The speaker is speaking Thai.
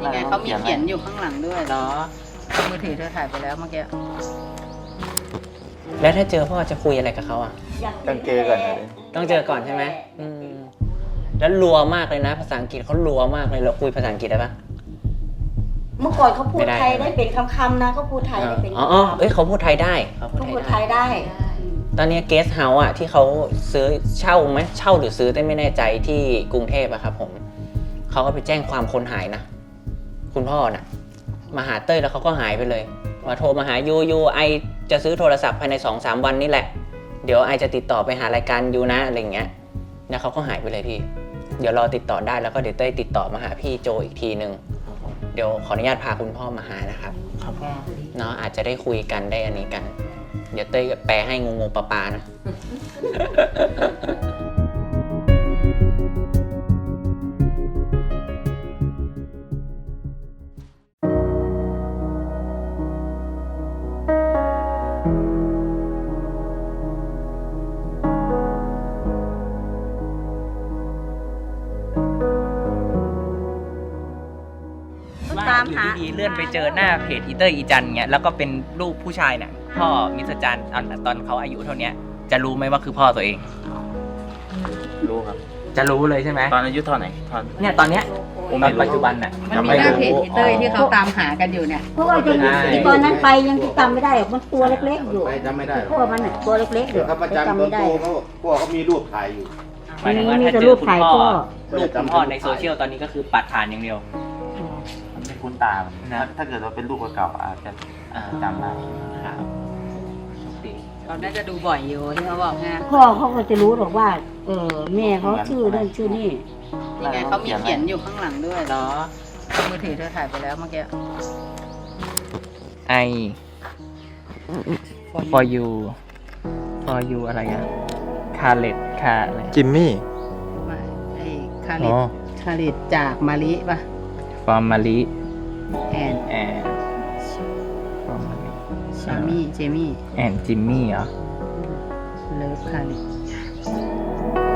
นี่ไงเขามีเขียนอยู่ข้างหลังด้วยเนาะมือถือเธอถ่ายไปแล้วเมื่อกี้แล้วถ้าเจอพ่อจะคุยอะไรกับเขาอะ ต้องเจอก่อนนะต้องเจอก่อนใช่ไหมอืมแล้วรัวมากเลยนะ ภาษาอังกฤษเขารัวมากเลยเราคุยภาษาอังกฤษได้ปะ เมื่อก่อนเขาพูดไม่ได้ ไทยได้เป็นคำๆนะเขาพูดไทยได้เป็นอ๋ออ๋อคำเอ้ยเขาพูดไทยได้เขาๆพูดเขาไทพูยดไทได้ยได้ ตอนนี้เกสเฮาส์อะที่เขาซื้อเช่าไหมเช่าหรือซื้อแต่ไม่แน่ใจที่กรุงเทพอะครับผมเขาก็ไปแจ้งความคนหายนะ คุณพ่อน่ะมาหาเต้ยแล้วเขาก็หายไปเลยมาโทรมาหายูยูไอจะซื้อโทรศัพท์ภายใน2อสวันนี่แหละ เดี๋ยวไอจะติดต่อไปหารายการยูนะอะไรอย่างเงี้ยแล้วเขาก็หายไปเลยพี่ เดี๋ยวรอติดต่อได้แล้วก็เดี๋ยวเต้ยติดต่อมาหาพี่โจอีกทีนึง เดี๋ยวขออนุญาตพาคุณพ่อมาหานะครับเนาะอาจจะได้คุยกันได้อันนี้กัน เดี๋ยวเต้ยแปลให้งูงูปลาปลานะามหา อยู่ดีๆเลื่อนไปเจอหน้าเพจอีเตอร์อีจันเงี้ยแล้วก็เป็นรูปผู้ชายเนี่ยพ่อมิสจันตอนตอนเขาอายุเท่าเนี้ย จะรู้ไหมว่าคือพ่อตัวเอง รู้ครับ จะรู้เลยใช่ไหมตอนอายุเท่าไหร่ตอนเนี่ยตอนเนี้ยผมตอไม่นรู้ปัจจุบันน่ะ มันมีหน้าเพจอีเต้ยที่เขาตามหากันอยู่เนี่ย เพราะว่ายังใช่อีตอนนั้นไปยังจำไม่ได้หรอกมันตัวเล็กๆอยู่ไปจำไม่ได้หรพวอกกมันน่ะตัวเล็กๆอเดี๋ยยู่วเขาประจำจำตอไม่นได้โตเขาพวกเขามีรูปถ่ายอยู่ หมายถึงว่ามีถ้าแต่เจรูอปคุณถ่ายพ่อพ่อรูปคุณพ่อในโซเชียลตอนนี้ก็คือปัดผ่านอย่างเดียวมันไม่ คุ้นตามันนะ ถ้าเกิดว่าเป็นรูปเก่าๆอาจจะอ่าจำได้ครับโชคดีเราน่าจะดูบ่อยอยู่ที่เขาบอกไงพ่อเขาก็จะรู้หรอกว่า เออแม่เขาชื่อนั่นชื่อนี่นี่ไงเขามีเขียนอยู่ข้างหลังด้วยเนาะมือถือเธอถ่ายไปแล้วเมื่อกี้ไอ for you for you อะไรอะคาเลตคาอะไรจิมมี่มาไอ้คาริตคาริตจากมาลิป่ะ from มาริ แอนแอน from มาริชามี่เจมี่ แอนจิมมี่เหรอ เลิฟคาริต